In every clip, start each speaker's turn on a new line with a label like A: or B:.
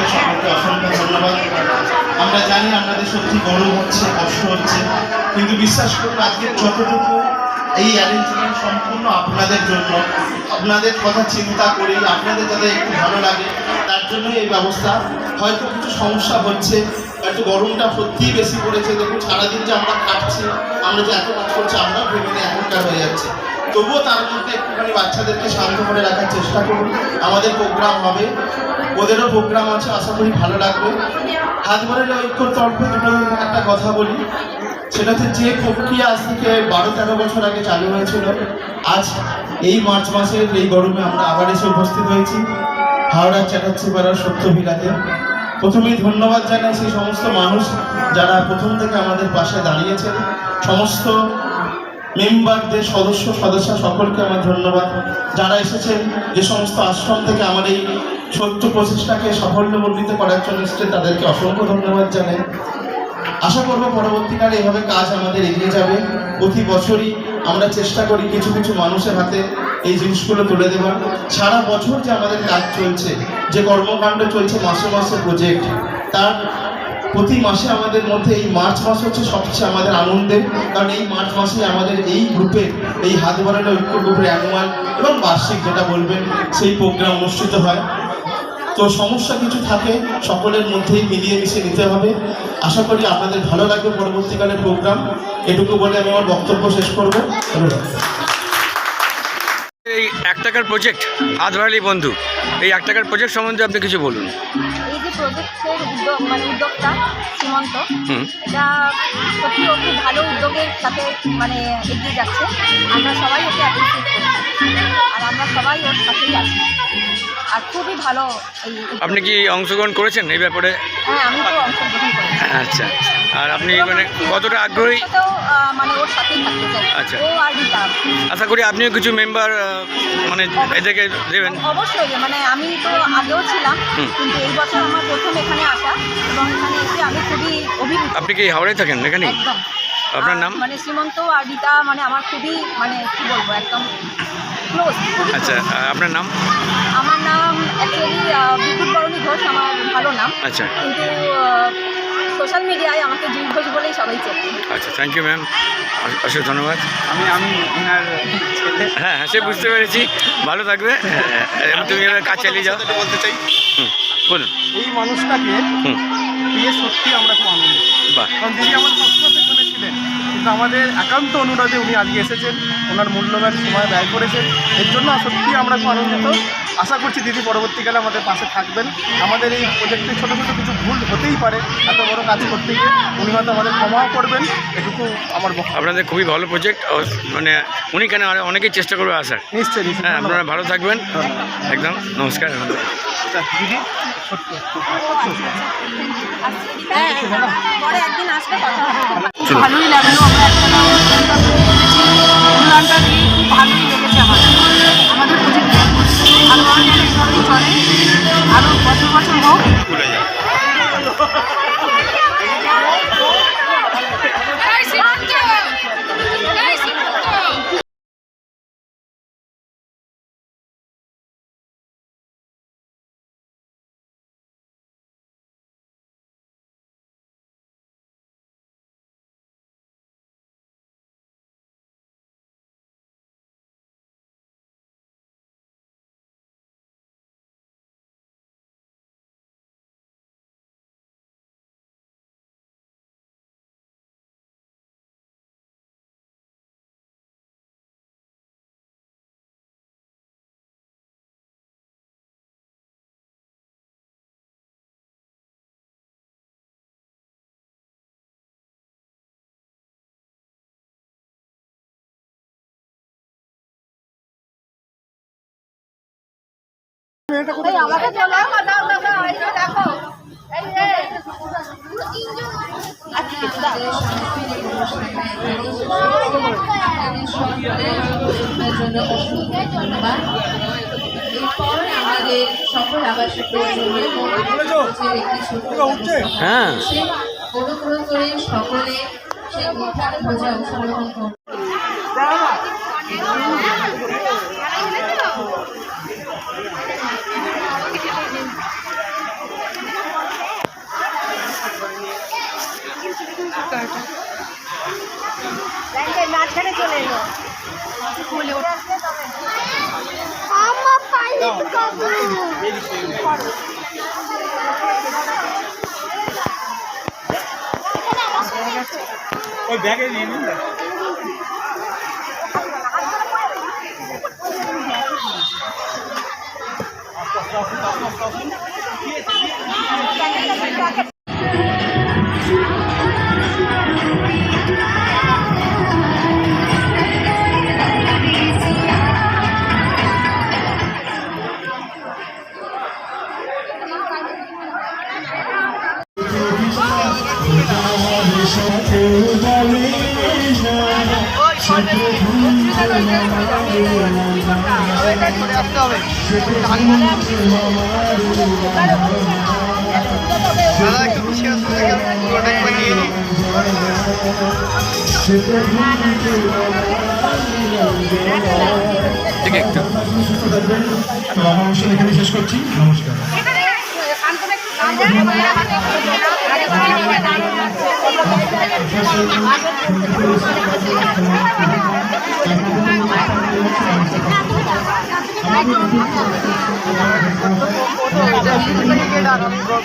A: আপনাদেরকে সকলকে অসংখ্য ধন্যবাদ আমরা জানি আপনাদের সত্যি গরম হচ্ছে, কষ্ট হচ্ছে, কিন্তু বিশ্বাস করুন, আজকে যতটুকু এই অ্যারেঞ্জমেন্ট সম্পূর্ণ আপনাদের জন্য, আপনাদের কথা চিন্তা করি, আপনাদের যাতে একটু ভালো লাগে, তার জন্যই এই ব্যবস্থা। হয়তো কিছু সমস্যা হচ্ছে একটু গরমটা সত্যিই বেশি পড়েছে, দেখুন সারাদিন যে আমরা খাচ্ছি, আমরা যে এত কাজ করছি আমরা ভেবে এখনকার হয়ে যাচ্ছে। তবুও তার মধ্যে একটুখানি বাচ্চাদেরকে শান্ত করে রাখার চেষ্টা করুন। আমাদের প্রোগ্রাম হবে। ওদেরও প্রোগ্রাম আছে, আশা করি ভালো লাগবে। হাত ভরে ঐক্যর তরফে দুটো একটা কথা বলি। সেটা হচ্ছে, যে প্রক্রিয়া আজ থেকে বারো তেরো বছর আগে চালু হয়েছিল, আজ এই মার্চ মাসের এই গরমে আমরা আবার এসে উপস্থিত হয়েছি। হাওড়ার চাটাচ্ছিপাড়ার সত্যভিলাতে। প্রথমেই ধন্যবাদ জানাই সেই সমস্ত মানুষ যারা প্রথম থেকে আমাদের পাশে দাঁড়িয়েছেন। সমস্ত মেম্বারদের সদস্য সদস্য সকলকে আমার ধন্যবাদ। যারা এসেছেন যে সমস্ত আশ্রম থেকে আমার এই ছোট্ট প্রচেষ্টাকে সাফল্যমণ্ডিত করার জন্য এসেছে তাদেরকে অসংখ্য ধন্যবাদ জানাই। আশা করব পরবর্তীকালে এভাবে কাজ আমাদের এগিয়ে যাবে। প্রতি বছরই আমরা চেষ্টা করি কিছু কিছু মানুষের হাতে এই জিনিসগুলো তুলে দেওয়ার সারা বছর যে আমাদের কাজ চলছে, যে কর্মকাণ্ড চলছে, মাসে মাসে প্রজেক্ট তার প্রতি মাসে আমাদের মধ্যে এই মার্চ মাস হচ্ছে সবচেয়ে আমাদের আনন্দের, কারণ এই মার্চ মাসে আমাদের এই গ্রুপে, এই হাত বাড়ানো ঐক্য গ্রুপের অ্যানুয়াল এবং বার্ষিক যেটা বলবেন, সেই প্রোগ্রাম অনুষ্ঠিত হয়। তো সমস্যা কিছু থাকে, সকলের মধ্যেই মিলিয়ে মিশিয়ে নিতে হবে। আশা করি আপনাদের ভালো লাগবে পরবর্তীকালে প্রোগ্রাম। এটুকু বলে আমি আমার বক্তব্য শেষ করব। ধন্যবাদ।
B: এক টাকার প্রজেক্ট আধভালি বন্ধু। এই এক টাকার প্রজেক্ট সম্বন্ধে আপনি কিছু বলুন।
C: এই যে প্রজেক্টের উদ্যোগ মানে উদ্যোগটা সীমন্ত এটা সত্যি ও খুব ভালো উদ্যোগের সাথে মানে এগিয়ে যাচ্ছে। আমরা সবাই ওকে অ্যাপ্রিসিয়েট করছি। আর আমরা সবাই ওর সাথেই আছি। আর খুবই ভালো
B: আপনি কি অংশগ্রহণ করেছেন এই ব্যাপারে?
C: হ্যাঁ আমি তো অংশগ্রহণ করেছি।
B: আচ্ছা আর আপনি মানে কতটা আগ্রহী?
C: মানে ওর সাথেই থাকতে চাই।
B: আচ্ছা।
C: ও আর রিতা
B: আশা করি আপনিও কিছু মেম্বার মানে এদেরকে দেবেন।
C: অবশ্যই মানে আমি তো আগেও ছিলাম কিন্তু এই বছর আমার প্রথম এখানে আসা এবং এখানে এসে আমি খুবই অভিভূত।
B: আপনি কি হাওড়ায় থাকেন এখানে?
C: একদম।
B: আপনার নাম?
C: মানে শ্রীমন্ত আর রীতা মানে আমার খুবই মানে কি বলব একদম
B: আচ্ছা আপনার নাম?
C: আমার নাম অ্যাকচুয়ালি বিদ্যুৎ বরণী ঘোষ আমার ভালো নাম।
B: আচ্ছা।
C: কিন্তু সোশ্যাল মিডিয়ায় আমাকে জুই ঘোষ বলেই সবাই চেনে।
B: আচ্ছা থ্যাংক ইউ ম্যাম ধন্যবাদ।
D: আমি
B: হ্যাঁ হ্যাঁ সে বুঝতে পেরেছি। ভালো থাকবে। হ্যাঁ, তুমি কাজ চালিয়ে যাও।
D: বলতে চাই।
B: হুম বলুন।
D: এই মানুষটাকে পেয়ে সত্যি আমরা খুব কারণ দিদি আমার ছিলেন কিন্তু আমাদের একান্ত অনুরোধে উনি আজকে এসেছেন। ওনার মূল্যবান সময় ব্যয় করেছেন। এর জন্য সত্যি আমরা খুব আনন্দিত। আশা করছি দিদি পরবর্তীকালে আমাদের পাশে থাকবেন। আমাদের এই প্রজেক্টে ছোটো ছোটো কিছু ভুল হতেই পারে। এত বড় কাজ করতে গিয়ে উনি হয়তো আমাদের ক্ষমাও করবেন। এটুকু আমার
B: আপনাদের খুবই ভালো প্রজেক্ট মানে উনি কেন আর অনেকেই চেষ্টা করবে আসার।
D: নিশ্চয়ই নিশ্চয়ই।
B: হ্যাঁ আপনারা ভালো থাকবেন। একদম নমস্কার।
D: আচ্ছা, দিদি?
C: পরে একদিন আসবে কথা হবে।
E: ভালোই লাগল আমরা একটা অনুষ্ঠানটা দিয়ে খুব ভালোই লেগেছে আমাদের। আমাদের ভালোভাবে চলে। আরও বছর বছর হোক।
F: আমাদের সকল আবাসিকের একটি
B: হ্যাঁ
F: অনুগ্রহ করে সকলে সেই উদ্ধার ভোজে অংশগ্রহণ করুন মাঝখানে
C: চলে এলো।
B: ওই
G: ব্যাগে নিয়ে নিন এখানে শেষ করছি নমস্কার
C: একদম ওকে নিয়ে বসে যাবে চলে আসবে
G: আশা করছি পরের বছর ওনাকে আমাদের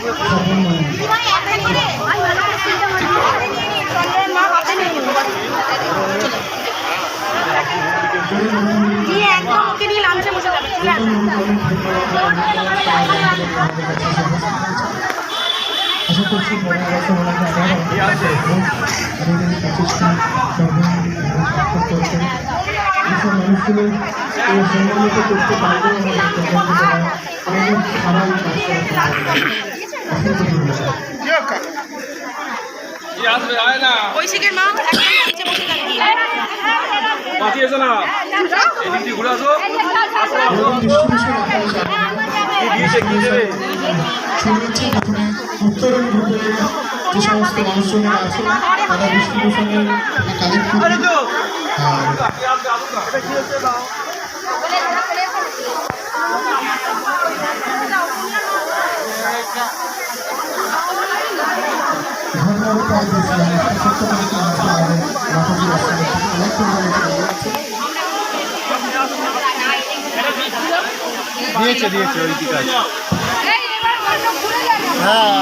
G: এই প্রচেষ্টা সর্বাঙ্গীন করছেন এইসব মানুষগুলো শুনেছি এখানে উত্তরণ গ্রুপের যে সমস্ত মানুষজন আছে তারা ডিস্ট্রিবিউশনের কালেক্ট ধন্যবাদ পাই দিয়েছিলাম
A: দিয়েছে দিয়েছে ওই দিকে আছে।
H: হ্যাঁ।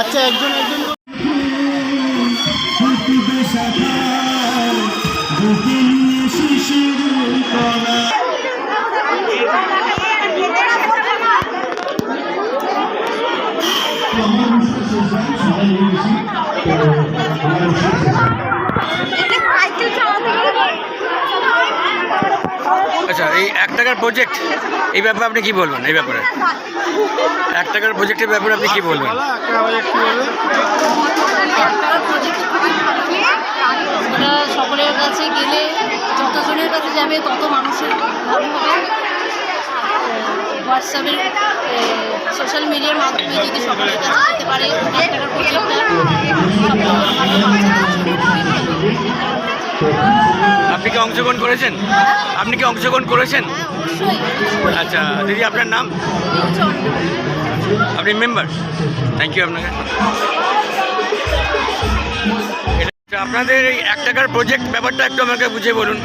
H: আচ্ছা একজন একজন
B: আচ্ছা এই এক টাকার প্রজেক্ট এই ব্যাপারে আপনি কি বলবেন এই ব্যাপারে? এক টাকার প্রজেক্টের ব্যাপারে আপনি কি বলবেন?
E: সকলের কাছে গেলে যতজনের কাছে যাবে তত মানুষের ভালো হবে। হোয়াটসঅ্যাপের সোশ্যাল মিডিয়ার মাধ্যমে যদি সকলের কাছে যেতে পারে এক টাকার প্রজেক্টটা
B: আপনি কি অংশগ্রহণ করেছেন? আপনি কি অংশগ্রহণ করেছেন? আচ্ছা দিদি আপনার নাম? আপনি মেম্বার থ্যাংক ইউ আপনাকে। এটা- আপনাদের এই এক টাকার প্রজেক্ট ব্যাপারটা একটু আমাকে বুঝিয়ে বলুন।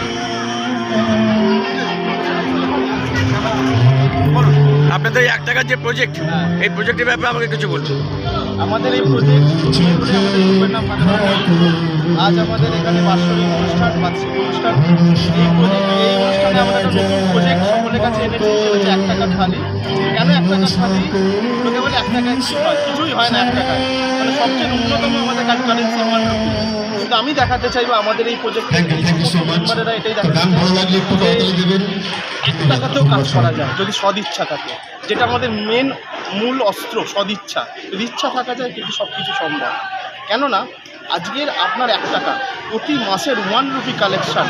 B: আপনাদের এই এক টাকার যে প্রজেক্ট এই প্রজেক্টের ব্যাপারে আমাকে কিছু বলুন।
A: আমাদের এই প্রজেক্ট আজ আমাদের এখানে বাৎসরিক অনুষ্ঠান বার্ষিক অনুষ্ঠান। এই প্রজেক্ট এই অনুষ্ঠানে আমরা একটা প্রজেক্ট সকলের কাছে এনেছি সেটা এক টাকার থালি। কেন এক টাকার থালি? লোকে বলে এক টাকায় কিছুই হয় না এক টাকায়। মানে সবচেয়ে ন্যূনতম আমাদের কাছে কারেন্সি ওয়ান কিন্তু আমি দেখাতে চাইব আমাদের এই প্রজেক্ট এটাই দেখাতে এক টাকাতেও কাজ করা যায় যদি সদিচ্ছা থাকে। যেটা আমাদের মেন মূল অস্ত্র সদিচ্ছা। যদি ইচ্ছা থাকা যায় কিন্তু সব কিছু সম্ভব। কেননা আজকের আপনার এক টাকা প্রতি মাসের ওয়ান রুপি কালেকশান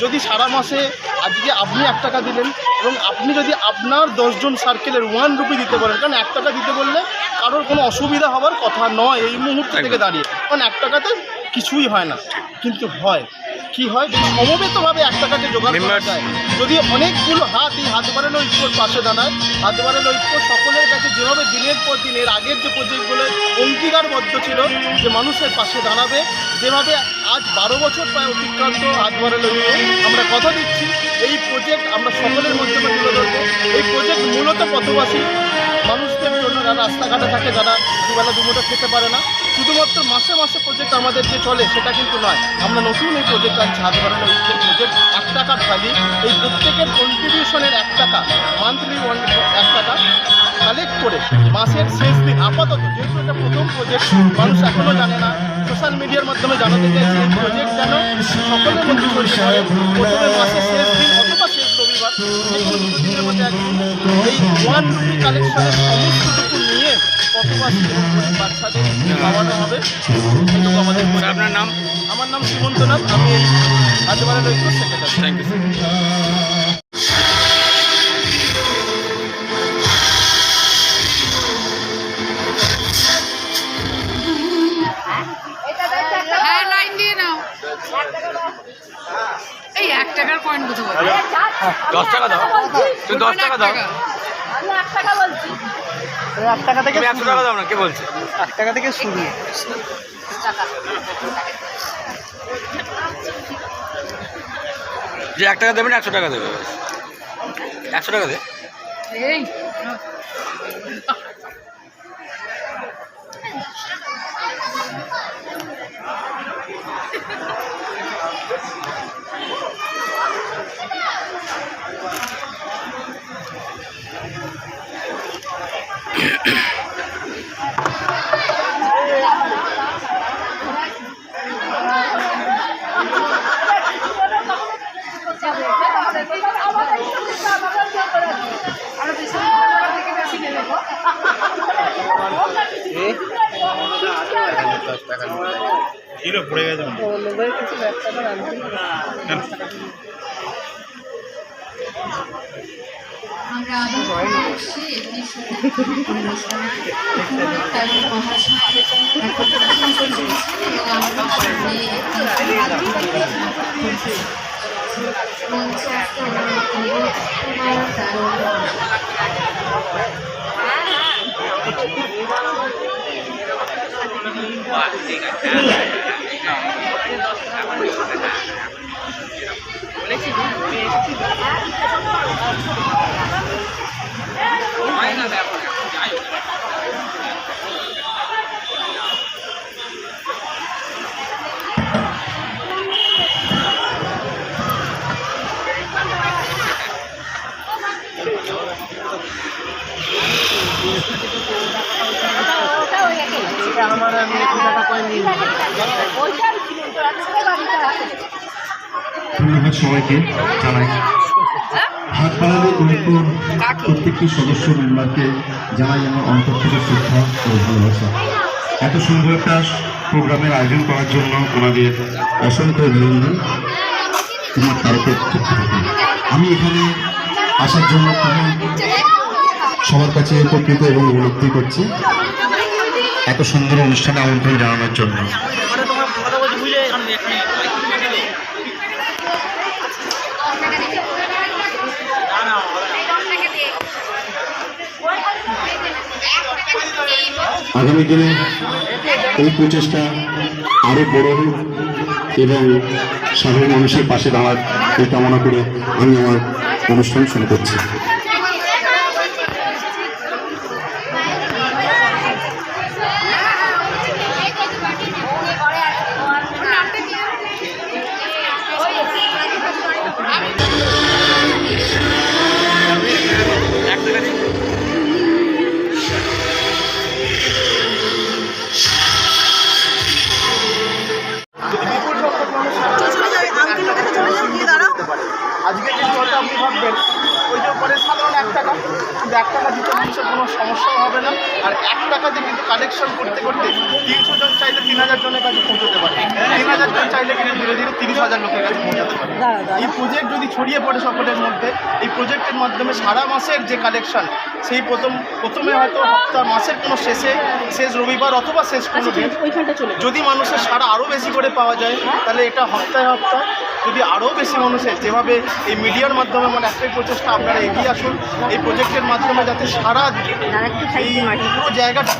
A: যদি সারা মাসে আজকে আপনি এক টাকা দিলেন এবং আপনি যদি আপনার দশজন সার্কেলের ওয়ান রুপি দিতে বলেন কারণ এক টাকা দিতে বললে কারোর কোনো অসুবিধা হওয়ার কথা নয় এই মুহূর্ত থেকে দাঁড়িয়ে। কারণ এক টাকাতে কিছুই হয় না। কিন্তু হয় কি হয়? যদি সমবেতভাবে এক টাকাকে জোগাড় করা যায়। যদি অনেকগুলো হাত এই হাত বাড়ানো ঐক্যর পাশে দাঁড়ায়। হাত বাড়ানো ঐক্য সকলের কাছে যেভাবে দিনের পর দিন এর আগের যে প্রজেক্টগুলো অঙ্গীকারবদ্ধ ছিল যে মানুষের পাশে দাঁড়াবে যেভাবে আজ বারো বছর প্রায় অতিক্রান্ত হাত বাড়ানো আমরা কথা দিচ্ছি এই প্রজেক্ট আমরা সকলের মধ্যে তুলে ধরবো। এই প্রজেক্ট মূলত পথবাসী মানুষদের জন্য যারা রাস্তাঘাটে থাকে যারা দুবেলা দুমুটো খেতে পারে না শুধুমাত্র মাসে মাসে প্রজেক্ট আমাদের যে চলে, সেটা কিন্তু নয়। আমরা নতুন এই প্রজেক্ট আনছি হাত বাড়ানো ঐক্যের প্রজেক্ট এক টাকার থালি এই প্রত্যেকের কন্ট্রিবিউশনের এক টাকা মান্থলি ওয়ান এক টাকা কালেক্ট করে মাসের শেষ দিন, আপাতত, যেহেতু এটা প্রথম প্রজেক্ট মানুষ এখনও জানে না সোশ্যাল মিডিয়ার মাধ্যমে জানাতে চাইছি এই প্রজেক্ট যেন সকলের মধ্যে প্রথমে মাসের শেষ দিন অথবা শেষ রবিবার এই ওয়ান রুপি কালেকশনের সমস্তটুকু বাচ্চাদের খাওয়ানো হবে এটুকু আমাদের
B: আপনার নাম
A: আমার নাম সুমন্তনাথ আমি এই আজবারের সেক্রেটারি
B: থ্যাংক ইউ
E: এই এক টাকার কোথাও
B: দশ টাকা দাও। তুমি দশ টাকা দাও
I: আমি এক টাকা বলছি।
A: এক টাকা থেকে
B: একশো টাকা দাও না কে বলছে?
A: এক টাকা থেকে শুরু।
B: যে এক টাকা দেবে না একশো টাকা দেবে। একশো টাকা দে।
E: এই আরও বেশি থেকে বেশি নেবে গো।
F: আমরা আবার এসেছি একটি অনুষ্ঠানে এবং
H: সবাইকে জানাই। হাত বাড়ালে ঐক্যর প্রত্যেকটি সদস্য মেম্বারকে জানাই আমার অন্তর থেকে শ্রদ্ধা ও ভালোবাসা। এত সুন্দর একটা প্রোগ্রামের আয়োজন করার জন্য ওনাদের অসংখ্য অভিনন্দন। তোমার তারকের আমি এখানে আসার জন্য খুবই সবার কাছে উপকৃত এবং উপলব্ধি করছি। এত সুন্দর অনুষ্ঠানে আমন্ত্রণ জানানোর জন্য। আগামী দিনে এই প্রচেষ্টা আরও বড় হোক এবং সাধারণ মানুষের পাশে দাঁড়ার এই কামনা করে আমি আমার অনুষ্ঠান শুরু করছি।
A: কালেকশন করতে করতে তিনশো জন চাইলে তিন হাজার জনের কাছে পৌঁছতে পারে। তিন হাজার জন চাইলে কিন্তু ধীরে ধীরে তিরিশ হাজার লোকের কাছে পৌঁছাতে পারে। এই প্রজেক্ট যদি ছড়িয়ে পড়ে সকলের মধ্যে এই প্রজেক্টের মাধ্যমে সারা মাসের যে কালেকশন সেই প্রথম প্রথমে হয়তো হপ্তাহ মাসের কোনো শেষে শেষ রবিবার অথবা শেষ কোনো দিন যদি মানুষের সারা আরও বেশি করে পাওয়া যায় তাহলে এটা হপ্তাহে হপ্তাহ যদি আরও বেশি মানুষের যেভাবে এই মিডিয়ার মাধ্যমে মানে একটাই প্রচেষ্টা আপনারা এগিয়ে আসুন এই প্রজেক্টের মাধ্যমে যাতে সারা এই পুরো জায়গাটা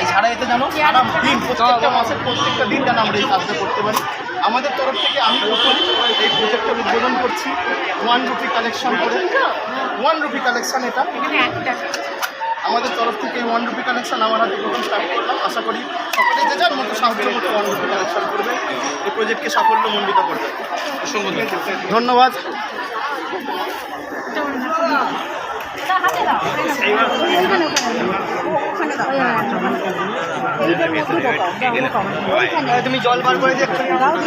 A: এই সারা এতে যেন সারা দিন প্রত্যেকটা মাসের প্রত্যেকটা দিন যেন আমরা এই কাজটা করতে পারি। আমাদের তরফ থেকে আমি এই প্রজেক্টটা উদ্বোধন করছি। ওয়ান রুপি কালেকশন করে। ওয়ান রুপি কালেকশন এটা। আমাদের তরফ থেকে ওয়ান রুপি কালেকশন আমার হাতে প্রথম স্টার্ট করলাম। আশা করি সকলে যে যার মতো সাহায্য মতো ওয়ান রুপি কালেকশন করবে এই প্রজেক্টকে সাফল্যমণ্ডিত করবে। ধন্যবাদ।
C: হাতে
A: তুমি জল বার করে
C: দেওয়া হবে